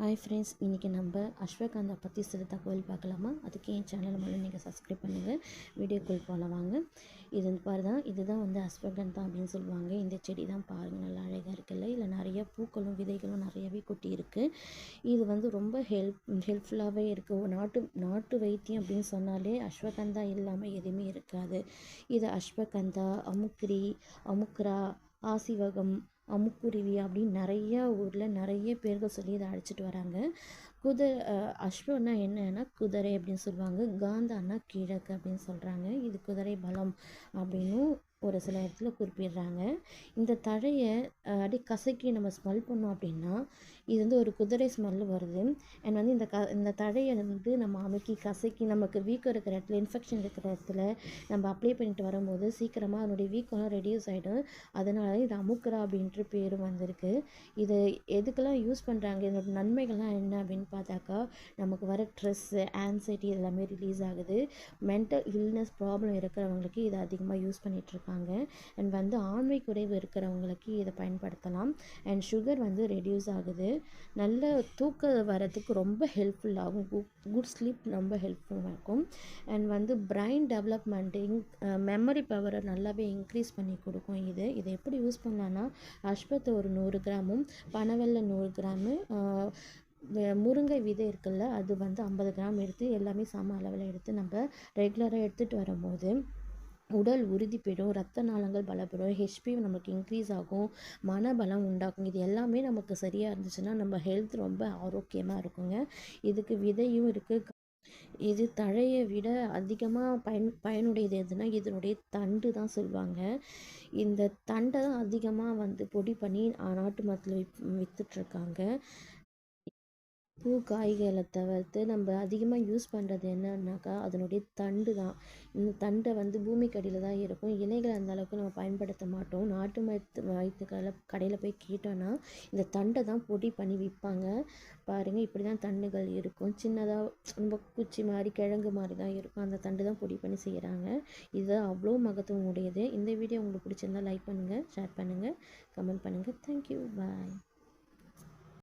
Hi friends இன்றைக்கி நம்ம அஸ்வகாந்தா பற்றி சில தகவல் பார்க்கலாமா? அதுக்கு என் சேனல் மூலம் நீங்கள் சப்ஸ்கிரைப் பண்ணுங்கள் வீடியோக்குள் போல வாங்க. இது வந்து பாருதான் இதுதான் வந்து அஸ்வகந்தா அப்படின்னு சொல்லுவாங்க. இந்த செடி தான் பாருங்கள் நல்லா அழகாக இருக்குல்ல? இதில் நிறைய பூக்களும் விதைகளும் நிறையவே கொட்டி இருக்குது இது வந்து ரொம்ப ஹெல்ப் ஹெல்ப்ஃபுல்லாகவே இருக்குது நாட்டு நாட்டு வைத்தியம் அப்படின்னு சொன்னாலே அஸ்வகந்தா இல்லாமல் எதுவுமே இருக்காது. இது அஸ்வகந்தா அமுக்ரி அமுக்ரா ஆசிவகம் அமுக்குருவி அப்படின்னு நிறையா ஊரில் நிறைய பேர்கள் சொல்லி இதை அழைச்சிட்டு வராங்க. குதிரை அஸ்வன்னா என்னன்னா குதிரை அப்படின்னு சொல்லுவாங்க. காந்தான்னா கிழக்கு அப்படின்னு சொல்கிறாங்க இது குதிரை பலம் அப்படின்னும் ஒரு சில இடத்துல குறிப்பிடுறாங்க. இந்த தழையை அடி கசக்கி நம்ம ஸ்மெல் பண்ணோம் அப்படின்னா இது வந்து ஒரு குதிரை ஸ்மெல் வருது. அண்ட் வந்து இந்த க இந்த தழையை வந்து நம்ம அமுக்கி கசக்கி நமக்கு வீக்கம் இருக்கிற இடத்துல இன்ஃபெக்ஷன் இருக்கிற இடத்துல நம்ம அப்ளை பண்ணிட்டு வரும்போது சீக்கிரமாக அதனுடைய வீக்கம்லாம் ரெடியூஸ் ஆகிடும் அதனால இது அமுக்குறா அப்படின்ற பேரும் வந்திருக்கு. இது எதுக்கெல்லாம் யூஸ் பண்ணுறாங்க இதோட நன்மைகள்லாம் என்ன அப்படின்னு பார்த்தாக்கா நமக்கு வர ஸ்ட்ரெஸ்ஸு ஆன்சைட்டி எல்லாமே ரிலீஸ் ஆகுது. மென்டல் இல்னஸ் ப்ராப்ளம் இருக்கிறவங்களுக்கு இதை அதிகமாக யூஸ் பண்ணிகிட்ருக்காங்க அண்ட் வந்து ஆண்மை குறைவு இருக்கிறவங்களுக்கு இதை பயன்படுத்தலாம். அண்ட் சுகர் வந்து ரெடியூஸ் ஆகுது. நல்ல தூக்கம் வரதுக்கு ரொம்ப ஹெல்ப்ஃபுல்லாகும் குட் ஸ்லீப் ரொம்ப ஹெல்ப்ஃபுல்லாக இருக்கும் அண்ட் வந்து பிரைன் டெவலப்மெண்ட்டு மெமரி பவரை நல்லாவே இன்க்ரீஸ் பண்ணி கொடுக்கும் இது. இதை எப்படி யூஸ் பண்ணலான்னா அஸ்வத்தை ஒரு நூறு கிராமும் பனவெல்ல நூறு கிராமு முருங்கை விதை இருக்குல்ல அது வந்து ஐம்பது கிராம் எடுத்து எல்லாமே சம அளவில் எடுத்து நம்ம ரெகுலராக எடுத்துகிட்டு வரும்போது உடல் உறுதி பெறும் ரத்த நாளங்கள் பலப்படும் ஹெச்பி நமக்கு இன்க்ரீஸ் ஆகும் மனபலம் உண்டாகும். இது எல்லாமே நமக்கு சரியாக இருந்துச்சுன்னா நம்ம ஹெல்த் ரொம்ப ஆரோக்கியமாக இருக்குங்க. இதுக்கு விதையும் இருக்குது இது தழையை விட அதிகமாக பயன் பயனுடையது எதுனா இதனுடைய தண்டு தான் சொல்லுவாங்க. இந்த தண்டை தான் அதிகமாக வந்து பொடி பண்ணி நாட்டு மரத்தில் வித் விற்றுட்ருக்காங்க பூ காய்களை தவிர்த்து நம்ம அதிகமாக யூஸ் பண்ணுறது என்னன்னாக்கா அதனுடைய தண்டு தான். இந்த தண்டை வந்து பூமிக்கடியில் தான் இருக்கும். இலைகளை அந்த அளவுக்கு நம்ம பயன்படுத்த மாட்டோம். நாட்டு மருத்து வைத்துக்களை கடையில் போய் கேட்டோன்னா இந்த தண்டை தான் பொடி பண்ணி விற்பாங்க. பாருங்கள் இப்படி தான் தண்டுகள் இருக்கும். சின்னதாக ரொம்ப குச்சி மாதிரி கிழங்கு மாதிரி தான் இருக்கும். அந்த தண்டு தான் பொடி பண்ணி செய்கிறாங்க. இது அவ்வளோ மகத்துவம் உடையது இந்த வீடியோ உங்களுக்கு பிடிச்சிருந்தா லைக் பண்ணுங்கள் ஷேர் பண்ணுங்கள் கமெண்ட் பண்ணுங்கள் தேங்க்யூ பாய்